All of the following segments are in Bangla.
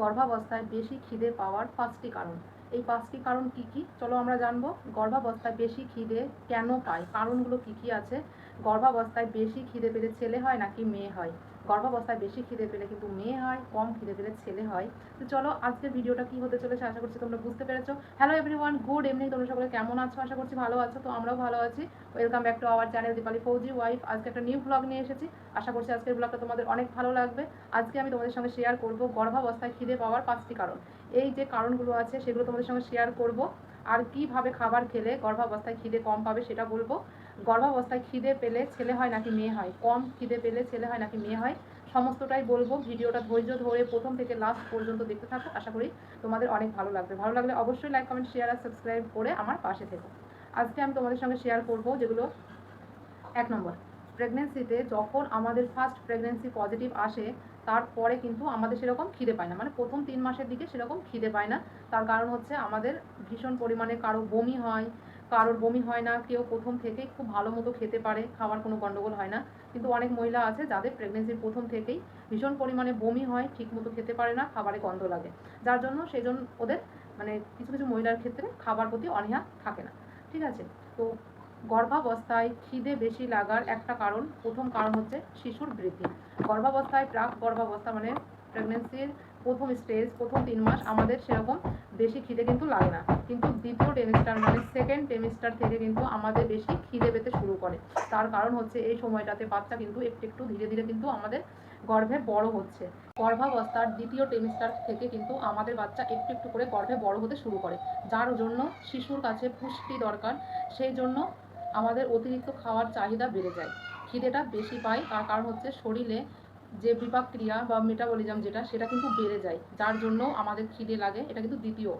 গর্ভাবস্থায় বেশি খিদে পাওয়ার পাঁচটি কারণ। এই পাঁচটি কারণ কি কি? চলো আমরা জানব, গর্ভাবস্থায় বেশি খিদে কেন পায়? কারণগুলো কি কি আছে? গর্ভাবস্থায় বেশি খিদে পেলে ছেলে হয় নাকি মেয়ে হয়? গর্ভাবস্থায় বেশি খিদে পেলে কিন্তু মেয়ে হয়, কম খিদে পেলে ছেলে হয়। তো চলো, আজকের ভিডিওটা কি হতে চলেছে আশা করছি তোমরা বুঝতে পেরেছ। হ্যালো এভরিওয়ান গুড ইভিনিং তোমরা সকলে কেমন আছো? আশা করছি ভালো আছো, তো আমরাও ভালো আছি। Welcome back to our channel Dipali Fauji wife আজকে একটা নিউ ব্লগ নিয়ে এসেছি। আশা করছি আজকের ব্লগটা তোমাদের অনেক ভালো লাগবে। আজকে আমি তোমাদের সঙ্গে শেয়ার করব গর্ভাবস্থায় খিদে পাওয়ার পাঁচটি কারণ। এই যে কারণগুলো আছে, সেগুলো তোমাদের সঙ্গে শেয়ার করব। আর কীভাবে খাবার খেলে গর্ভাবস্থায় খিদে কম পাবে সেটা বলব। গর্ভাবস্থায় খিদে পেলে ছেলে হয় নাকি মেয়ে হয়? কম খিদে পেলে ছেলে হয় নাকি মেয়ে হয়? সমস্তটাই বলব। ভিডিওটা ধৈর্য ধরে প্রথম থেকে লাস্ট পর্যন্ত দেখতে থাকো। আশা করি তোমাদের অনেক ভালো লাগবে। ভালো লাগলে অবশ্যই লাইক কমেন্ট শেয়ার আর সাবস্ক্রাইব করে আমার পাশে থেকো। আজকে আমি তোমাদের সঙ্গে শেয়ার করব যেগুলো এক নম্বর প্রেগনেন্সিতে যখন আমাদের ফার্স্ট প্রেগনেন্সি পজিটিভ আসে, তারপরে কিন্তু আমাদের সেরকম খিদে পায় না। মানে প্রথম তিন মাসের দিকে সেরকম খিদে পায় না। তার কারণ হচ্ছে আমাদের ভীষণ পরিমাণে কারও বমি হয় কারোর বমি হয় না, কেউ প্রথম থেকেই খুব ভালো মতো খেতে পারে, খাওয়ার কোনো গণ্ডগোল হয় না। কিন্তু অনেক মহিলা আছে যাদের প্রেগনেন্সির প্রথম থেকেই ভীষণ পরিমাণে বমি হয় ঠিক মতো খেতে পারে না, খাবারে গন্ধ লাগে। যার জন্য সেই জন্য ওদের মানে কিছু কিছু মহিলার ক্ষেত্রে খাবার প্রতি অনীহা থাকে না। ঠিক আছে? তো গর্ভাবস্থায় খিদে বেশি লাগার একটা কারণ, প্রথম কারণ হচ্ছে শিশুর বৃদ্ধি। গর্ভাবস্থায় প্রাক গর্ভাবস্থা মানে প্রেগনেন্সির প্রথম স্টেজ প্রথম তিন মাস আমাদের সেরকম বেশি খিদে কিন্তু লাগে না। কিন্তু দ্বিতীয় টেমিস্টার মানে সেকেন্ড টেমিস্টার থেকে কিন্তু আমাদের বেশি খিদে পেতে শুরু করে। তার কারণ হচ্ছে এই সময়টাতে বাচ্চা কিন্তু একটু একটু ধীরে ধীরে কিন্তু আমাদের গর্ভে বড় হচ্ছে। গর্ভাবস্থার দ্বিতীয় টেমিস্টার থেকে কিন্তু আমাদের বাচ্চা একটু একটু করে গর্ভে বড় হতে শুরু করে। যার জন্য শিশুর কাছে পুষ্টি দরকার, সেই জন্য আমাদের অতিরিক্ত খাওয়ার চাহিদা বেড়ে যায়। খিদেটা বেশি পায়, তার কারণ হচ্ছে শরীরে যে বিপাক ক্রিয়া বা মেটাবলিজম যেটা, সেটা কিন্তু বেড়ে যায়। যার জন্য আমাদের খিদে লাগে, এটা কিন্তু দ্বিতীয়।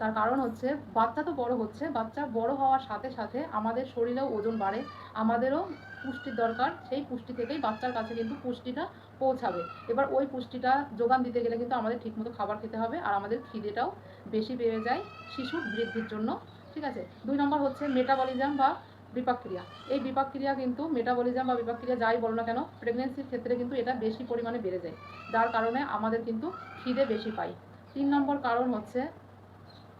তার কারণ হচ্ছে, বাচ্চা তো বড় হচ্ছে, বাচ্চা বড় হওয়ার সাথে সাথে আমাদের শরীরেও ওজন বাড়ে, আমাদেরও পুষ্টির দরকার, সেই পুষ্টি থেকেই বাচ্চার কাছে কিন্তু পুষ্টিটা পৌঁছাবে। এবার ওই পুষ্টিটা যোগান দিতে গেলে কিন্তু আমাদের ঠিকমতো খাবার খেতে হবে আর আমাদের খিদেটাও বেশি বেড়ে যায় শিশুর বৃদ্ধির জন্য। ঠিক আছে? দুই নম্বর হচ্ছে মেটাবলিজম বা বিপাক ক্রিয়া এই বিপাক ক্রিয়া কিন্তু মেটাবলিজম বা বিপাক ক্রিয়া যাই বলো না কেন প্রেগনেন্সির ক্ষেত্রে কিন্তু এটা বেশি পরিমাণে বেড়ে যায়। যার কারণে আমাদের কিন্তু খিদে বেশি পাই তিন নম্বর কারণ হচ্ছে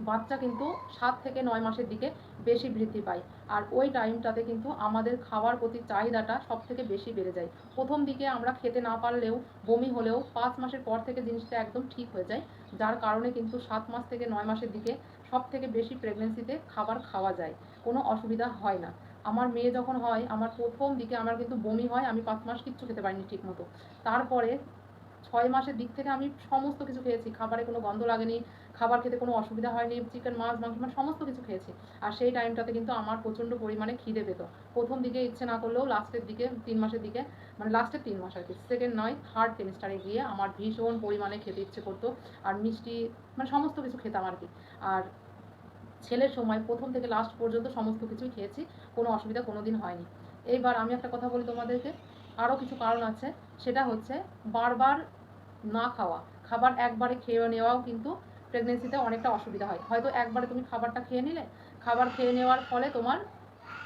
বাচ্চা কিন্তু সাত থেকে নয় মাসের দিকে বেশি বৃদ্ধি পায়। আর ওই টাইমটাতে কিন্তু আমাদের খাওয়ার প্রতি চাহিদাটা সব থেকে বেশি বেড়ে যায়। প্রথম দিকে আমরা খেতে না পারলেও, বমি হলেও পাঁচ মাসের পর থেকে জিনিসটা একদম ঠিক হয়ে যায়। যার কারণে কিন্তু সাত মাস থেকে নয় মাসের দিকে সব থেকে বেশি প্রেগনেন্সিতে খাবার খাওয়া যায়। কোনো অসুবিধা হয় না। আমার মেয়ে যখন হয়, আমার প্রথম দিকে আমার কিন্তু বমি হয়, আমি পাঁচ মাস কিচ্ছু খেতে পারিনি ঠিক মতো তারপরে ছয় মাসের দিক থেকে আমি সমস্ত কিছু খেয়েছি। খাবারে কোনো গন্ধ লাগেনি খাবার খেতে কোনো অসুবিধা হয়নি চিকেন মাছ, মাংস মানে সমস্ত কিছু খেয়েছি। আর সেই টাইমটাতে কিন্তু আমার প্রচণ্ড পরিমাণে খিদে পেত। প্রথম দিকে ইচ্ছে না করলেও লাস্টের দিকে, তিন মাসের দিকে মানে লাস্টের তিন মাস আর কি সেকেন্ড নয় থার্ড সেমিস্টারে গিয়ে আমার ভীষণ পরিমাণে খেতে ইচ্ছে করতো। আর মিষ্টি মানে সমস্ত কিছু খেতাম আর কি। আর ছেলের সময় প্রথম থেকে লাস্ট পর্যন্ত সমস্ত কিছুই খেয়েছি, কোনো অসুবিধা কোনো দিন হয়নি। এইবার আমি একটা কথা বলি তোমাদেরকে আরও কিছু কারণ আছে, সেটা হচ্ছে বারবার না খাওয়া, খাবার একবারে খেয়ে নেওয়াও কিন্তু প্রেগনেন্সিতে অনেকটা অসুবিধা হয়। হয়তো একবারে তুমি খাবারটা খেয়ে নিলে, খাবার খেয়ে নেওয়ার ফলে তোমার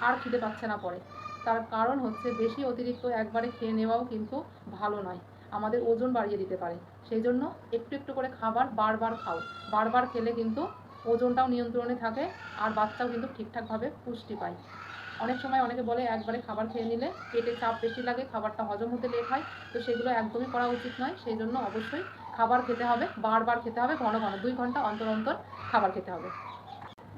আর খিদে পাচ্ছে না পরে। তার কারণ হচ্ছে বেশি অতিরিক্ত একবারে খেয়ে নেওয়াও কিন্তু ভালো নয়। আমাদের ওজন বাড়িয়ে দিতে পারে। সেই জন্য একটু একটু করে খাবার বারবার খাও। বারবার খেলে কিন্তু ওজনটাও নিয়ন্ত্রণে থাকে আর বাচ্চাও কিন্তু ঠিকঠাকভাবে পুষ্টি পায়। অনেক সময় অনেকে বলে, একবারে খাবার খেয়ে নিলে পেটে চাপ বেশি লাগে, খাবারটা হজম হতে লেট হয়। তো সেগুলো একদমই করা উচিত নয়। সেই জন্য অবশ্যই খাবার খেতে হবে, বারবার খেতে হবে, ঘন ঘন, দুই ঘণ্টা অন্তর অন্তর খাবার খেতে হবে।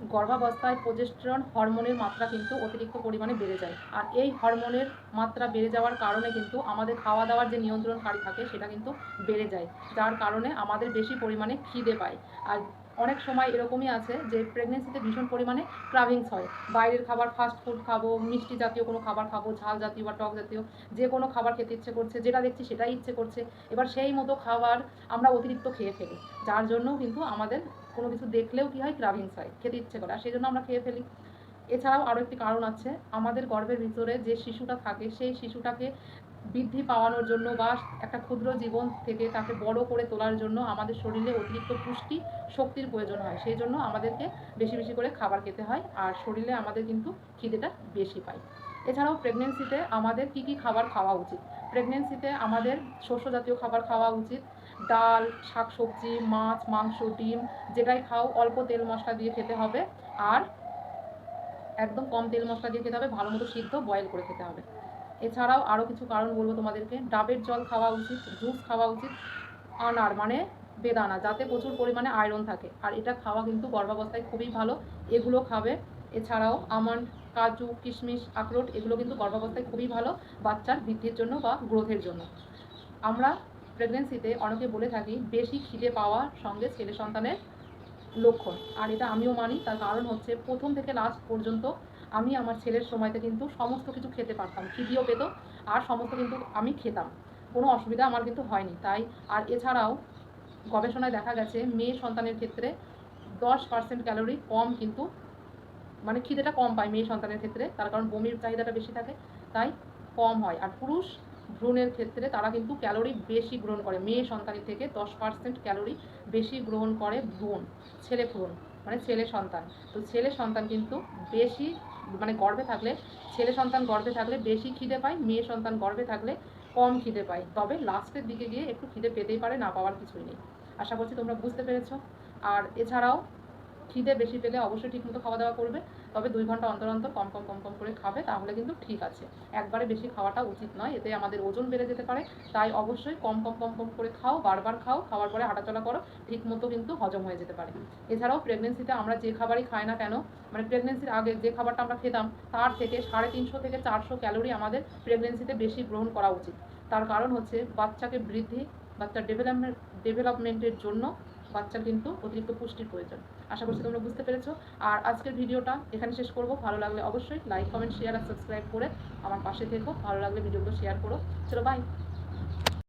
গর্ভাবস্থায় প্রজেস্ট্রন হরমোনের মাত্রা কিন্তু অতিরিক্ত পরিমাণে বেড়ে যায়। আর এই হরমোনের মাত্রা বেড়ে যাওয়ার কারণে কিন্তু আমাদের খাওয়া দাওয়ার যে নিয়ন্ত্রণকারী থাকে, সেটা কিন্তু বেড়ে যায়। যার কারণে আমাদের বেশি পরিমাণে খিদে পায়। আর অনেক সময় এরকমই আছে যে প্রেগনেন্সিতে ভীষণ পরিমাণে ক্রাভিংস হয়। বাইরের খাবার ফাস্ট ফুড খাব, মিষ্টি জাতীয় কোনো খাবার খাব, ঝাল জাতীয় বা টক জাতীয়, যে কোনো খাবার খেতে ইচ্ছে করছে, যেটা দেখছি সেটাই ইচ্ছে করছে। এবার সেই মতো খাবার আমরা অতিরিক্ত খেয়ে ফেলি, যার জন্য কিন্তু আমাদের কোনো কিছু দেখলেও কী হয় ক্রাভিংস হয়, খেতে ইচ্ছে করে। আর সেই জন্য আমরা খেয়ে ফেলি। এছাড়াও আরও একটি কারণ আছে, আমাদের গর্ভের ভিতরে যে শিশুটা থাকে, সেই শিশুটাকে বৃদ্ধি পাওয়ানোর জন্য বা একটা ক্ষুদ্র জীবন থেকে তাকে বড় করে তোলার জন্য আমাদের শরীরে অতিরিক্ত পুষ্টি শক্তির প্রয়োজন হয়। সেই জন্য আমাদেরকে বেশি বেশি করে খাবার খেতে হয় আর শরীরে আমাদের কিন্তু খিদেটা বেশি পায়। এছাড়াও প্রেগনেন্সিতে আমাদের কি কি খাবার খাওয়া উচিত? প্রেগনেন্সিতে আমাদের শস্য জাতীয় খাবার খাওয়া উচিত। ডাল, শাকসবজি, মাছ, মাংস, ডিম যেটাই খাও অল্প তেল মশলা দিয়ে খেতে হবে। আর একদম কম তেল মশলা দিয়ে খেতে হবে ভালো মতো সিদ্ধ বয়েল করে খেতে হবে। এছাড়াও আরও কিছু কারণ বলব তোমাদেরকে। ডাবের জল খাওয়া উচিত, জুস খাওয়া উচিত, আনার মানে বেদানা, যাতে প্রচুর পরিমাণে আয়রন থাকে। আর এটা খাওয়া কিন্তু গর্ভাবস্থায় খুবই ভালো, এগুলো খাবে। এছাড়াও আমন্ড, কাজু, কিশমিশ, আখরোট, এগুলো কিন্তু গর্ভাবস্থায় খুবই ভালো, বাচ্চার বৃদ্ধির জন্য বা গ্রোথের জন্য। আমরা প্রেগনেন্সিতে অনেকে বলে থাকি, বেশি খিদে পাওয়ার সঙ্গে ছেলে সন্তানের লক্ষণ। আর এটা আমিও মানি, তার কারণ হচ্ছে প্রথম থেকে লাস্ট পর্যন্ত আমি আমার ছেলের সময়তে কিন্তু সমস্ত কিছু খেতে পারতাম, খিদিও পেত, আর সমস্ত কিন্তু আমি খেতাম। কোনো অসুবিধা আমার কিন্তু হয়নি। তাই, আর এছাড়াও গবেষণায় দেখা গেছে, মেয়ে সন্তানের ক্ষেত্রে দশ পার্সেন্ট ক্যালোরি কম কিন্তু মানে খিদেটা কম পায় মেয়ে সন্তানের ক্ষেত্রে, তার কারণ বমির চাহিদাটা বেশি থাকে, তাই কম হয়। আর পুরুষ ভ্রূণের ক্ষেত্রে তারা কিন্তু ক্যালোরি বেশি গ্রহণ করে। মেয়ে সন্তানের থেকে দশ পার্সেন্ট ক্যালোরি বেশি গ্রহণ করে ভ্রূণ, ছেলে ভ্রূণ। মানে ছেলে সন্তান। তো ছেলে সন্তান কিন্তু বেশি মানে গর্বে থাকলে, ছেলে সন্তান গর্বে থাকলে বেশি খিদে পায়, মেয়ে সন্তান গর্বে থাকলে কম খিদে পায়। তবে লাস্টের দিকে গিয়ে একটু খিদে পেতেই পারে, না পাওয়ার কিছুই নেই। আশা করছি তোমরা বুঝতে পেরেছ। আর এছাড়াও খিদে বেশি পেলে অবশ্যই ঠিকমতো খাওয়া দাওয়া করবে। তবে দুই ঘণ্টা অন্তর অন্তর কম কম কম কম করে খাবে, তাহলে কিন্তু ঠিক আছে। একবারে বেশি খাওয়াটা উচিত নয়, এতে আমাদের ওজন বেড়ে যেতে পারে। তাই অবশ্যই কম কম কম কম করে খাও, বারবার খাও, খাওয়ার পরে হাঁটাচলা করো ঠিক মতো কিন্তু হজম হয়ে যেতে পারে। এছাড়াও প্রেগনেন্সিতে আমরা যে খাবারই খাই না কেন মানে প্রেগনেন্সির আগে যে খাবারটা আমরা খেতাম, তার থেকে সাড়ে তিনশো থেকে চারশো ক্যালোরি আমাদের প্রেগনেন্সিতে বেশি গ্রহণ করা উচিত। তার কারণ হচ্ছে বাচ্চাকে বৃদ্ধি, বাচ্চার ডেভেলপমেন্ট ডেভেলপমেন্টের জন্য বাচ্চার কিন্তু অতিরিক্ত পুষ্টির প্রয়োজন। আশা করছি তোমরা বুঝতে পেরেছ। আর আজকের ভিডিওটা এখানে শেষ করব। ভালো লাগলে অবশ্যই লাইক কমেন্ট শেয়ার আর সাবস্ক্রাইব করে আমার পাশে থেকো। ভালো লাগলে ভিডিওগুলো শেয়ার করো। চলো বাই